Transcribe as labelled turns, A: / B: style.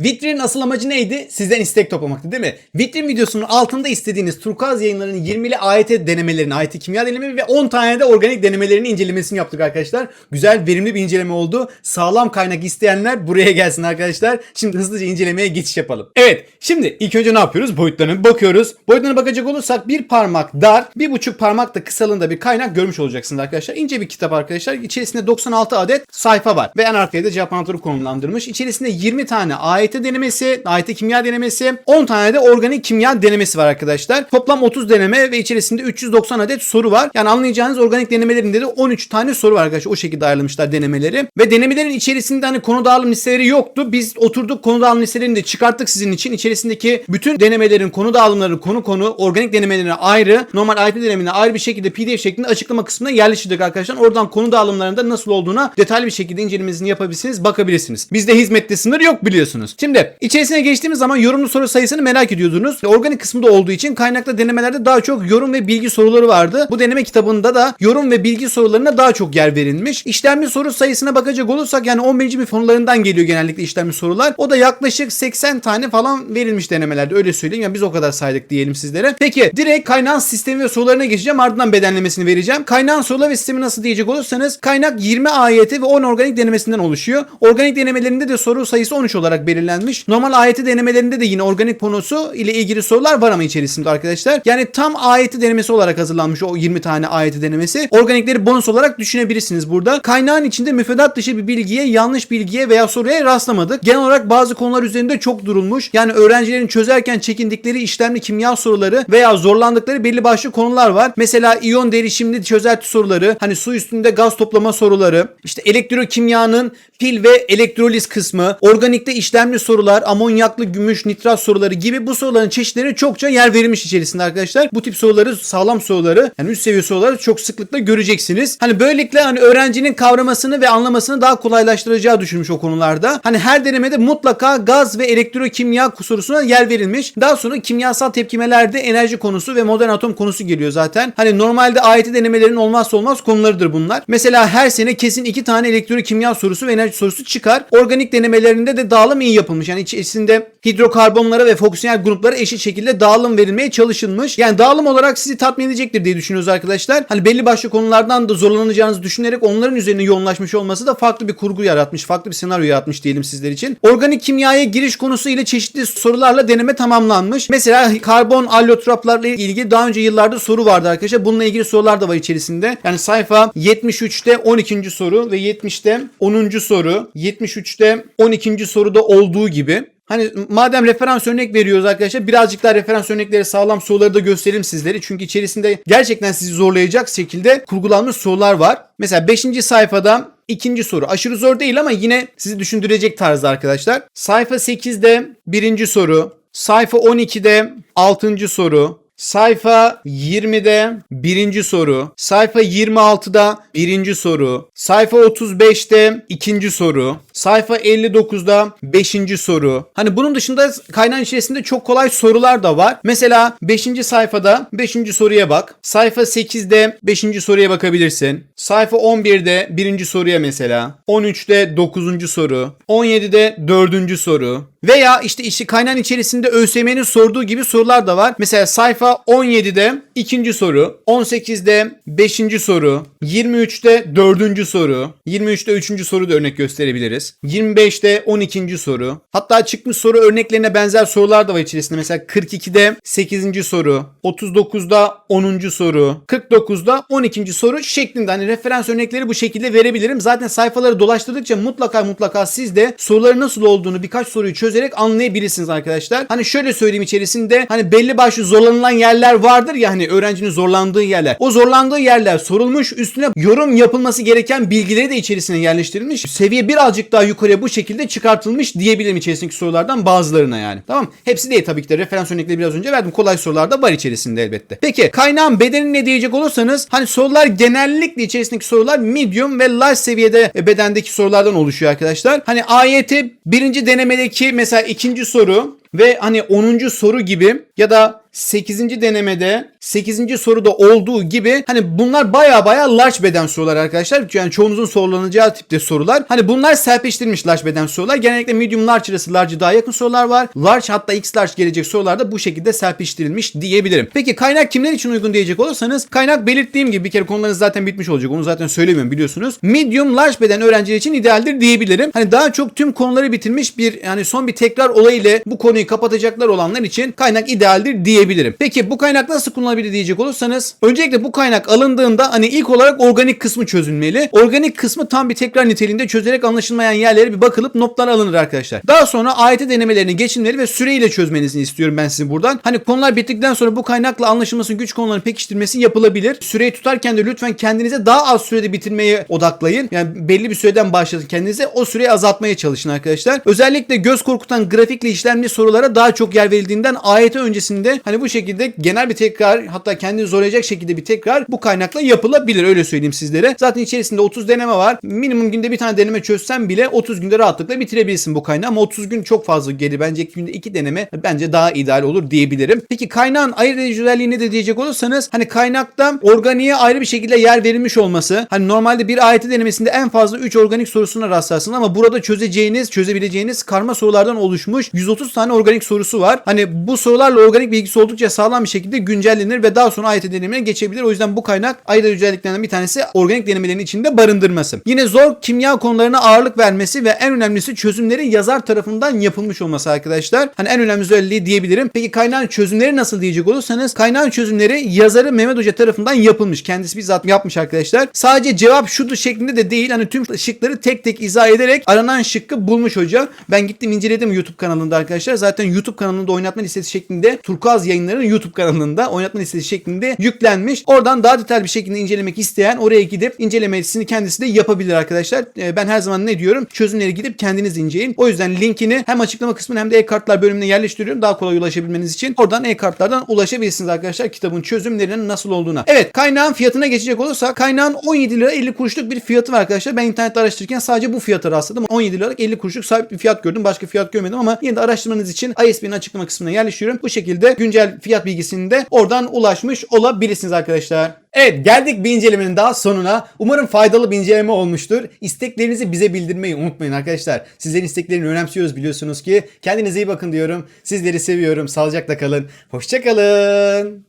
A: Vitrin asıl amacı neydi? Sizden istek toplamaktı değil mi? Vitrin videosunun altında istediğiniz Turkuaz yayınlarının 20'li AYT denemelerini, AYT kimya denemesi ve 10 tane de organik denemelerini incelemesini yaptık arkadaşlar. Güzel, verimli bir inceleme oldu. Sağlam kaynak isteyenler buraya gelsin arkadaşlar. Şimdi hızlıca incelemeye geçiş yapalım. Evet, şimdi ilk önce ne yapıyoruz? Boyutlarına bakıyoruz. Boyutlarına bakacak olursak bir parmak dar, bir buçuk parmak da kısalığında bir kaynak görmüş olacaksınız arkadaşlar. İnce bir kitap arkadaşlar. İçerisinde 96 adet sayfa var. Ve en arkaya da cevap konumlandırmış. İçerisinde 20 tane AYT denemesi, AYT kimya denemesi, 10 tane de organik kimya denemesi var arkadaşlar. Toplam 30 deneme ve içerisinde 390 adet soru var. Yani anlayacağınız organik denemelerinde de 13 tane soru var arkadaşlar. O şekilde ayarlamışlar denemeleri. Ve denemelerin içerisinde hani konu dağılım listeleri yoktu. Biz oturduk konu dağılım listelerini de çıkarttık sizin için. İçerisindeki bütün denemelerin konu dağılımları konu konu organik denemelerine ayrı, normal AYT denemelerine ayrı bir şekilde PDF şeklinde açıklama kısmına yerleştirdik arkadaşlar. Oradan konu dağılımlarında nasıl olduğuna detaylı bir şekilde incelemesini yapabilirsiniz, bakabilirsiniz. Bizde hizmette sınır yok biliyorsunuz. Şimdi içerisine geçtiğimiz zaman yorumlu soru sayısını merak ediyordunuz. Organik kısmında olduğu için kaynaklı denemelerde daha çok yorum ve bilgi soruları vardı. Bu deneme kitabında da yorum ve bilgi sorularına daha çok yer verilmiş. İşlemli soru sayısına bakacak olursak yani 11. bir konularından geliyor genellikle işlemli sorular. O da yaklaşık 80 tane falan verilmiş denemelerde öyle söyleyeyim. Yani biz o kadar saydık diyelim sizlere. Peki direkt kaynağın sistemi ve sorularına geçeceğim. Ardından bedenlemesini vereceğim. Kaynağın soruları ve sistemi nasıl diyecek olursanız kaynak 20 AYT ve 10 organik denemesinden oluşuyor. Organik denemelerinde de soru sayısı 13 olarak belirlenmiş. Normal AYT denemelerinde de yine organik konusu ile ilgili sorular var ama içerisinde arkadaşlar. Yani tam AYT denemesi olarak hazırlanmış o 20 tane AYT denemesi. Organikleri bonus olarak düşünebilirsiniz burada. Kaynağın içinde müfredat dışı bir bilgiye, yanlış bilgiye veya soruya rastlamadık. Genel olarak bazı konular üzerinde çok durulmuş. Yani öğrencilerin çözerken çekindikleri işlemli kimya soruları veya zorlandıkları belli başlı konular var. Mesela iyon derişimli çözelti soruları, hani su üstünde gaz toplama soruları, işte elektrokimyanın pil ve elektroliz kısmı, organikte işlemli sorular, amonyaklı gümüş nitrat soruları gibi bu soruların çeşitlerine çokça yer verilmiş içerisinde arkadaşlar. Bu tip soruları sağlam soruları yani üst seviye soruları çok sıklıkla göreceksiniz. Hani böylelikle hani öğrencinin kavramasını ve anlamasını daha kolaylaştıracağı düşünmüş o konularda. Hani her denemede mutlaka gaz ve elektrokimya sorusuna yer verilmiş. Daha sonra kimyasal tepkimelerde enerji konusu ve modern atom konusu geliyor zaten. Hani normalde AYT denemelerinin olmazsa olmaz konularıdır bunlar. Mesela her sene kesin iki tane elektrokimya sorusu ve enerji sorusu çıkar. Organik denemelerinde de dağılım iyi yapılmış. Yani içerisinde hidrokarbonlara ve fonksiyonel gruplara eşit şekilde dağılım verilmeye çalışılmış. Yani dağılım olarak sizi tatmin edecektir diye düşünüyoruz arkadaşlar. Hani belli başlı konulardan da zorlanacağınızı düşünerek onların üzerine yoğunlaşmış olması da farklı bir kurgu yaratmış. Farklı bir senaryo yaratmış diyelim sizler için. Organik kimyaya giriş konusu ile çeşitli sorularla deneme tamamlanmış. Mesela karbon allotroplarla ilgili daha önce yıllarda soru vardı arkadaşlar. Bununla ilgili sorular da var içerisinde. Yani sayfa 73'te 12. soru ve 70'te 10. soru. 73'te 12. soruda olduğu gibi Hani madem referans örnek veriyoruz arkadaşlar birazcık daha referans örnekleri sağlam soruları da gösterelim sizlere. Çünkü içerisinde gerçekten sizi zorlayacak şekilde kurgulanmış sorular var. Mesela 5. sayfada ikinci soru. Aşırı zor değil ama yine sizi düşündürecek tarzda arkadaşlar. Sayfa 8'de birinci soru. Sayfa 12'de 6. soru. Sayfa 20'de birinci soru. Sayfa 26'da birinci soru. Sayfa 35'te ikinci soru. Sayfa 59'da beşinci soru. Hani bunun dışında kaynağın içerisinde çok kolay sorular da var. Mesela 5. sayfada 5. soruya bak. Sayfa 8'de 5. soruya bakabilirsin. Sayfa 11'de 1. soruya mesela. 13'te 9. soru. 17'de 4. soru. Veya işte işte kaynağın içerisinde ÖSYM'nin sorduğu gibi sorular da var. Mesela sayfa 17'de ikinci soru, 18'de 5. soru, 23'te 4. soru, 23'te 3. soru da örnek gösterebiliriz. 25'te 12. soru. Hatta çıkmış soru örneklerine benzer sorular da var içerisinde. Mesela 42'de 8. soru, 39'da 10. soru, 49'da 12. soru şeklinde hani referans örnekleri bu şekilde verebilirim. Zaten sayfaları dolaştırdıkça mutlaka mutlaka siz de soruların nasıl olduğunu birkaç soruyu çözerek anlayabilirsiniz arkadaşlar. Hani şöyle söyleyeyim içerisinde hani belli başlı zorlanılan yerler vardır ya hani öğrencinin zorlandığı yerler. O zorlandığı yerler sorulmuş üstüne yorum yapılması gereken bilgileri de içerisine yerleştirilmiş. Seviye birazcık daha yukarıya bu şekilde çıkartılmış diyebilirim içerisindeki sorulardan bazılarına yani. Tamam Hepsi değil tabii ki de referans örnekleri biraz önce verdim. Kolay sorular da var içerisinde elbette. Peki kaynağın bedeni ne diyecek olursanız hani sorular genellikle içerisindeki sorular medium ve large seviyede e, bedendeki sorulardan oluşuyor arkadaşlar. Hani AYT birinci denemedeki mesela ikinci soru ve hani 10. soru gibi ya da 8. denemede 8. soruda olduğu gibi hani bunlar baya baya large beden sorular arkadaşlar. Yani çoğunuzun sorulanacağı tipte sorular. Hani bunlar serpiştirilmiş large beden sorular. Genellikle medium large arası large'a daha yakın sorular var. Large hatta x large gelecek sorular da bu şekilde serpiştirilmiş diyebilirim. Peki kaynak kimler için uygun diyecek olursanız kaynak belirttiğim gibi bir kere konularınız zaten bitmiş olacak. Onu zaten söylemiyorum biliyorsunuz. Medium large beden öğrenciler için idealdir diyebilirim. Hani daha çok tüm konuları bitirmiş bir yani son bir tekrar olayı ile bu konuyu kapatacaklar olanlar için kaynak idealdir diyebilirim. Peki bu kaynak nasıl kullanılabilir diyecek olursanız öncelikle bu kaynak alındığında hani ilk olarak organik kısmı çözülmeli. Organik kısmı tam bir tekrar niteliğinde çözerek anlaşılmayan yerlere bir bakılıp notlar alınır arkadaşlar. Daha sonra AYT denemelerini geçilmeli ve süreyle çözmenizi istiyorum ben sizin buradan. Hani konular bittikten sonra bu kaynakla anlaşılması güç konuların pekiştirmesi yapılabilir. Süreyi tutarken de lütfen kendinize daha az sürede bitirmeye odaklayın. Yani belli bir süreden başlatın kendinize. O süreyi azaltmaya çalışın arkadaşlar. Özellikle göz korkutan grafikle işlemli sorulara daha çok yer verildiğinden AYT öncesinde hani bu şekilde genel bir tekrar hatta kendini zorlayacak şekilde bir tekrar bu kaynakla yapılabilir öyle söyleyeyim sizlere. Zaten içerisinde 30 deneme var. Minimum günde bir tane deneme çözsen bile 30 günde rahatlıkla bitirebilirsin bu kaynağı ama 30 gün çok fazla gelir. Bence günde 2 deneme bence daha ideal olur diyebilirim. Peki kaynağın ayırt edici özelliği ne de diyecek olursanız hani kaynakta organiğe ayrı bir şekilde yer verilmiş olması. Hani normalde bir AYT denemesinde en fazla 3 organik sorusuna rastlarsın ama burada çözeceğiniz, çözebileceğiniz karma sorulardan oluşmuş 130 tane organik sorusu var. Hani bu sorularla organik bilgisi oldukça sağlam bir şekilde güncellenir ve daha sonra AYT denemeye geçebilir. O yüzden bu kaynak edici özelliklerinden bir tanesi organik denemelerin içinde barındırması. Yine zor kimya konularına ağırlık vermesi ve en önemlisi çözümleri yazar tarafından yapılmış olması arkadaşlar. Hani en önemli özelliği diyebilirim. Peki kaynağın çözümleri nasıl diyecek olursanız kaynağın çözümleri yazarı Mehmet Hoca tarafından yapılmış. Kendisi bizzat yapmış arkadaşlar. Sadece cevap şudur şeklinde de değil. Hani tüm şıkları tek tek izah ederek aranan şıkkı bulmuş hoca. Ben gittim inceledim YouTube kanalında arkadaşlar. Zaten YouTube kanalında oynatma listesi şeklinde Turkuaz yayınlarının YouTube kanalında oynatma listesi şeklinde yüklenmiş. Oradan daha detaylı bir şekilde incelemek isteyen oraya gidip incelemesini kendisi de yapabilir arkadaşlar. Ee, Ben her zaman ne diyorum? Çözümleri gidip kendiniz inceleyin. O yüzden linkini hem açıklama kısmına hem de e-kartlar bölümüne yerleştiriyorum. Daha kolay ulaşabilmeniz için. Oradan e-kartlardan ulaşabilirsiniz arkadaşlar kitabın çözümlerinin nasıl olduğuna. Evet kaynağın fiyatına geçecek olursa kaynağın 17 lira 50 kuruşluk bir fiyatı var arkadaşlar. Ben internette araştırırken sadece bu fiyata rastladım. 17 liralık 50 kuruşluk sabit bir fiyat gördüm. Başka fiyat görmedim ama yine de araştırmanız için ISB'nin açıklama kısmına yerleştiriyorum. Bu şekilde güncel fiyat bilgisini de oradan ulaşmış olabilirsiniz arkadaşlar. Evet geldik bir incelemenin daha sonuna. Umarım faydalı bir inceleme olmuştur. İsteklerinizi bize bildirmeyi unutmayın arkadaşlar. Sizlerin isteklerini önemsiyoruz biliyorsunuz ki. Kendinize iyi bakın diyorum. Sizleri seviyorum. Sağlıcakla kalın. Hoşçakalın.